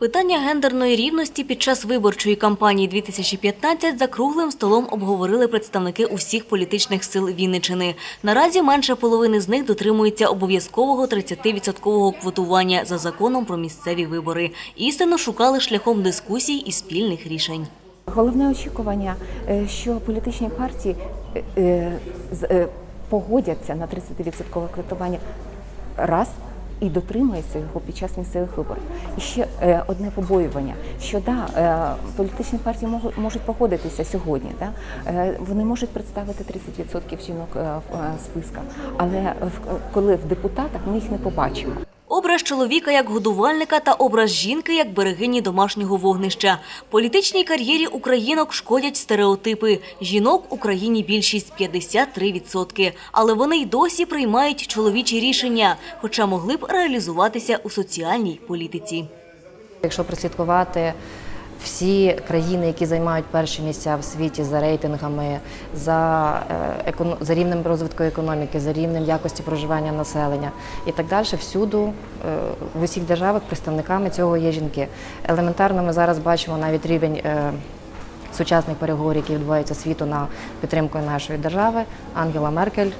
Питання гендерної рівності під час виборчої кампанії 2015 за круглим столом обговорили представники усіх політичних сил Вінничини. Наразі менше половини з них дотримуються обов'язкового 30-відсоткового квотування за законом про місцеві вибори. Істину шукали шляхом дискусій і спільних рішень. Головне очікування, е, що політичні партії е, е, погодяться на 30% квотування раз і дотримується його під час місцевих виборів. І ще е, одне побоювання, що да, е, політичні партії можуть, можуть погодитися сьогодні, да, е, вони можуть представити 30% жінок в списках, але в- коли в депутатах ми їх не побачимо. Образ чоловіка як годувальника та образ жінки як берегині домашнього вогнища. Політичній кар'єрі українок шкодять стереотипи. Жінок в Україні більшість 53%. Але вони й досі приймають чоловічі рішення, хоча могли б реалізуватися у соціальній політиці. Якщо прослідкувати всі країни, які займають перші місця в світі за рейтингами, за, е, за рівнем розвитку економіки, за рівнем якості проживання населення і так далі, всюду е, в усіх державах представниками цього є жінки. Елементарно ми зараз бачимо навіть рівень. е, Сучасних переговорів, які відбуваються світу на підтримку нашої держави, Ангела Меркель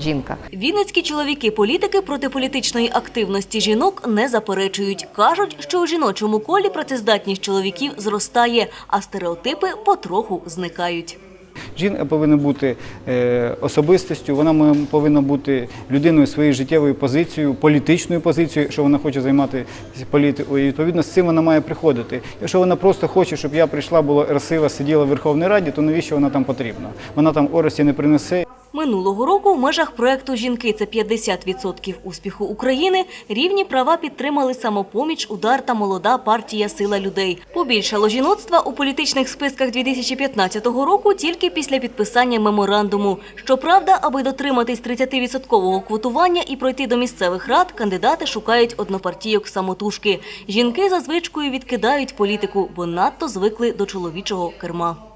жінка. Вінницькі чоловіки-політики проти політичної активності жінок не заперечують. Кажуть, що у жіночому колі працездатність чоловіків зростає, а стереотипи потроху зникають. Жінка повинна бути е, особистістю, вона повинна бути людиною своєю життєвою позицією, політичною позицією, що вона хоче займатися політикою. І відповідно з цим вона має приходити. Якщо вона просто хоче, щоб я прийшла, була красива, сиділа в Верховній Раді, то навіщо вона там потрібна? Вона там орості не принесе. Минулого року в межах проекту «Жінки – це 50% успіху України» рівні права підтримали самопоміч, удар та молода партія «Сила людей». Побільшало жіноцтва у політичних списках 2015 року тільки після підписання меморандуму. Щоправда, аби дотриматись 30% квотування і пройти до місцевих рад, кандидати шукають однопартійок самотужки. Жінки за звичкою відкидають політику, бо надто звикли до чоловічого керма.